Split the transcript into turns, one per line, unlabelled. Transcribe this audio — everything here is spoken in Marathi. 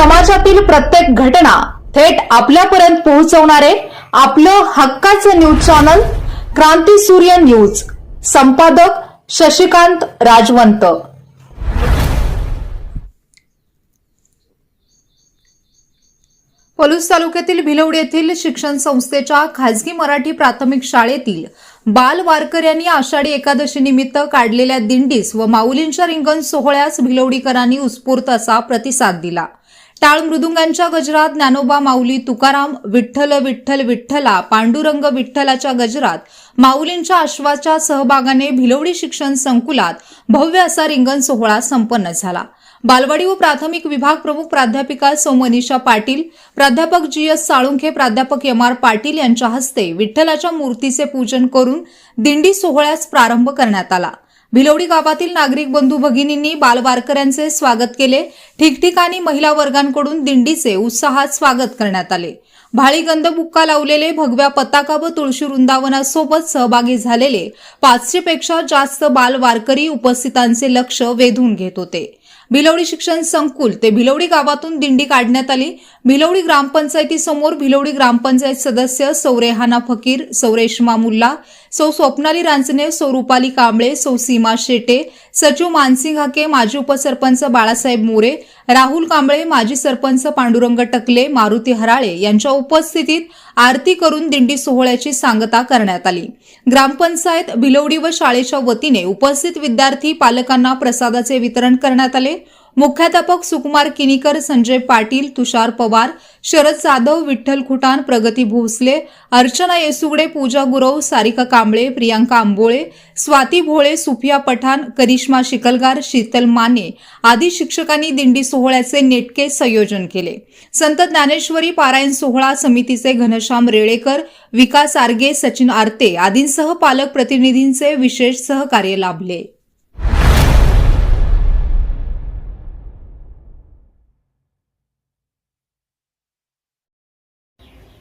समाजातील प्रत्येक घटना थेट आपल्यापर्यंत पोहोचवणारे आपलं हक्काचं न्यूज चॅनल क्रांती सूर्य न्यूज. संपादक शशिकांत राजवंत. पलूस तालुक्यातील भिलवड येथील शिक्षण संस्थेच्या खाजगी मराठी प्राथमिक शाळेतील बाल वारकर यांनी आषाढी एकादशी निमित्त काढलेल्या दिंडीस व माऊलींच्या रिंगण सोहळ्यास भिलवडीकरांनी उत्स्फूर्त असा प्रतिसाद दिला. टाळ मृदुंगांच्या गजरात ज्ञानोबा माऊली तुकाराम विठ्ठल विठ्ठल विठ्ठला पांडुरंग विठ्ठलाच्या गजरात माऊलींच्या अश्वाच्या सहभागाने भिलवडी शिक्षण संकुलात भव्य असा रिंगण सोहळा संपन्न झाला. बालवाडी व प्राथमिक विभाग प्रमुख प्राध्यापिका सौ मनीषा पाटील प्राध्यापक जी एस साळुंखे प्राध्यापक एम आर पाटील यांच्या हस्ते विठ्ठलाच्या मूर्तीचे पूजन करून दिंडी सोहळ्यास प्रारंभ करण्यात आला. भिलवडी गावातील नागरिक बंधू भगिनींनी बालवारकऱ्यांचे स्वागत केले. ठिकठिकाणी महिला वर्गांकडून दिंडीचे उत्साहात स्वागत करण्यात आले. भाळी गंध बुक्का लावलेले भगव्या पताका व तुळशी वृंदावनासोबत सहभागी झालेले पाचशे पेक्षा जास्त बाल वारकरी उपस्थितांचे लक्ष वेधून घेत होते. भिलवडी शिक्षण संकुल ते भिलवडी गावातून दिंडी काढण्यात आली. भिलवडी ग्रामपंचायतीसमोर भिलवडी ग्रामपंचायत सदस्य सौरेहाना फकीर सौरेश मामुल्ला सौ स्वप्नाली रांजणे सौ रुपाली कांबळे सौ सीमा शेटे सचिव मानसिंग हाके माजी उपसरपंच बाळासाहेब मोरे राहुल कांबळे माजी सरपंच पांडुरंग टकले मारुती हराळे यांच्या उपस्थितीत आरती करून दिंडी सोहळ्याची सांगता करण्यात आली. ग्रामपंचायत भिलवडी व शाळेच्या वतीने उपस्थित विद्यार्थी पालकांना प्रसादाचे वितरण करण्यात आले. मुख्याध्यापक सुकुमार किनीकर संजय पाटील तुषार पवार शरद जाधव विठ्ठल खुटान प्रगती भोसले अर्चना येसुगडे पूजा गुरव सारिका कांबळे प्रियांका आंबोळे स्वाती भोळे सुफिया पठाण करिश्मा शिकलगार शीतल माने आदी शिक्षकांनी दिंडी सोहळ्याचे नेटके संयोजन केले. संत ज्ञानेश्वरी पारायण सोहळा समितीचे घनश्याम रेळेकर विकास आर्गे सचिन आरते आदींसह पालक प्रतिनिधींचे विशेष सहकार्य लाभले.